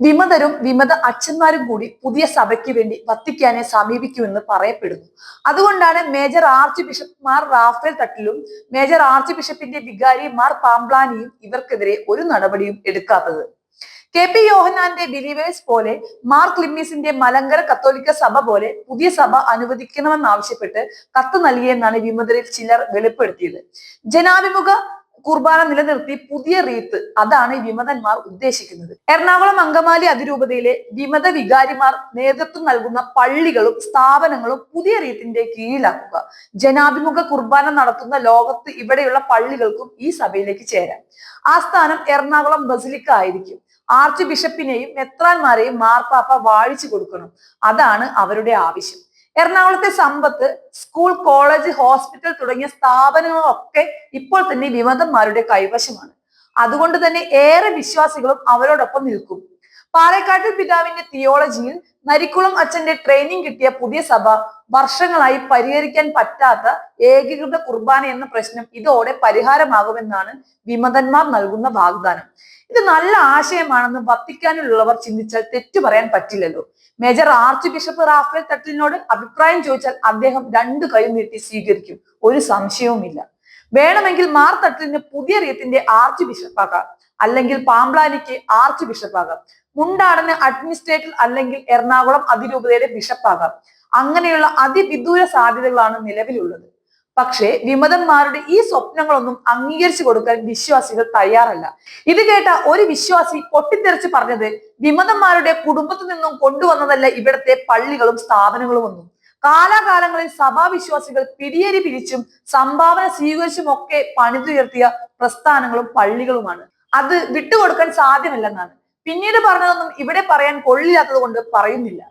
വിമതരും വിമത അച്ഛന്മാരും കൂടി പുതിയ സഭയ്ക്ക് വേണ്ടി വത്തിക്കാനെ സമീപിക്കുമെന്ന് പറയപ്പെടുന്നു. അതുകൊണ്ടാണ് major arch bishop Mar Raphael തട്ടിലും major arch ബിഷപ്പിന്റെ വികാരി മാർ പാംപ്ലാനിയും ഇവർക്കെതിരെ ഒരു നടപടിയും എടുക്കാത്തത്. കെ പി യോഹനാന്റെ ബിലീവേഴ്സ് പോലെ മാർ ക്ലിമ്മീസിന്റെ മലങ്കര കത്തോലിക്ക സഭ പോലെ പുതിയ സഭ അനുവദിക്കണമെന്നാവശ്യപ്പെട്ട് കത്ത് നൽകിയെന്നാണ് വിമതരിൽ ചിലർ വെളിപ്പെടുത്തിയത്. ജനാഭിമുഖ കുർബാന നിലനിർത്തി പുതിയ റീത്ത് അതാണ് വിമതന്മാർ ഉദ്ദേശിക്കുന്നത്. എറണാകുളം അങ്കമാലി അതിരൂപതയിലെ വിമത വികാരിമാർ നേതൃത്വം നൽകുന്ന പള്ളികളും സ്ഥാപനങ്ങളും പുതിയ റീത്തിന്റെ കീഴിലാക്കുക. ജനാഭിമുഖ കുർബാന നടത്തുന്ന ലോകത്ത് ഇവിടെയുള്ള പള്ളികൾക്കും ഈ സഭയിലേക്ക് ചേരാം. ആസ്ഥാനം സ്ഥാനം എറണാകുളം ബസിലിക്ക ആയിരിക്കും. ആർച്ച് ബിഷപ്പിനെയും മെത്രാന്മാരെയും മാർപ്പാപ്പ വാഴിച്ചു കൊടുക്കണം. അതാണ് അവരുടെ ആവശ്യം. എറണാകുളത്തെ സമ്പത്ത് സ്കൂൾ കോളേജ് ഹോസ്പിറ്റൽ തുടങ്ങിയ സ്ഥാപനങ്ങളൊക്കെ ഇപ്പോൾ തന്നെ വിമതന്മാരുടെ കൈവശമാണ്. അതുകൊണ്ട് തന്നെ ഏറെ വിശ്വാസികളും അവരോടൊപ്പം നിൽക്കും. പാലക്കാട്ടിൽ പിതാവിന്റെ തിയോളജിയിൽ നരിക്കുളം അച്ഛന്റെ ട്രെയിനിങ് കിട്ടിയ പുതിയ സഭ വർഷങ്ങളായി പരിഹരിക്കാൻ പറ്റാത്ത ഏകീകൃത കുർബാന എന്ന പ്രശ്നം ഇതോടെ പരിഹാരമാകുമെന്നാണ് വിമതന്മാർ നൽകുന്ന വാഗ്ദാനം. ഇത് നല്ല ആശയമാണെന്ന് വത്തിക്കാനിലുള്ളവർ ചിന്തിച്ചാൽ തെറ്റു പറയാൻ പറ്റില്ലല്ലോ. മേജർ ആർച്ച് ബിഷപ്പ് റാഫേൽ തട്ടിലിനോട് അഭിപ്രായം ചോദിച്ചാൽ അദ്ദേഹം രണ്ടു കൈ നീട്ടി സ്വീകരിക്കും. ഒരു സംശയവുമില്ല. വേണമെങ്കിൽ മാർത്തട്ടിലിന് പുതിയ റീത്തിന്റെ ആർച്ച് ബിഷപ്പാകാം. അല്ലെങ്കിൽ പാമ്പ്ലാനിക്ക് ആർച്ച് ബിഷപ്പാകാം. മുണ്ടാടന് അഡ്മിനിസ്ട്രേറ്റർ അല്ലെങ്കിൽ എറണാകുളം അതിരൂപതയുടെ ബിഷപ്പാകാം. അങ്ങനെയുള്ള അതിവിദൂര സാധ്യതകളാണ് നിലവിലുള്ളത്. പക്ഷേ വിമതന്മാരുടെ ഈ സ്വപ്നങ്ങളൊന്നും അംഗീകരിച്ചു കൊടുക്കാൻ വിശ്വാസികൾ തയ്യാറല്ല. ഇത് കേട്ട ഒരു വിശ്വാസി പൊട്ടിത്തെറിച്ച് പറഞ്ഞത് വിമതന്മാരുടെ കുടുംബത്തിൽ നിന്നും കൊണ്ടുവന്നതല്ല ഇവിടുത്തെ പള്ളികളും സ്ഥാപനങ്ങളും ഒന്നും. കാലാകാലങ്ങളിൽ സഭാവിശ്വാസികൾ പിടിയേരി പിരിച്ചും സംഭാവന സ്വീകരിച്ചും ഒക്കെ പണിതുയർത്തിയ പ്രസ്ഥാനങ്ങളും പള്ളികളുമാണ്. അത് വിട്ടുകൊടുക്കാൻ സാധ്യമല്ലെന്നാണ്. പിന്നീട് പറഞ്ഞതൊന്നും ഇവിടെ പറയാൻ കൊള്ളില്ലാത്തത് കൊണ്ട് പറയുന്നില്ല.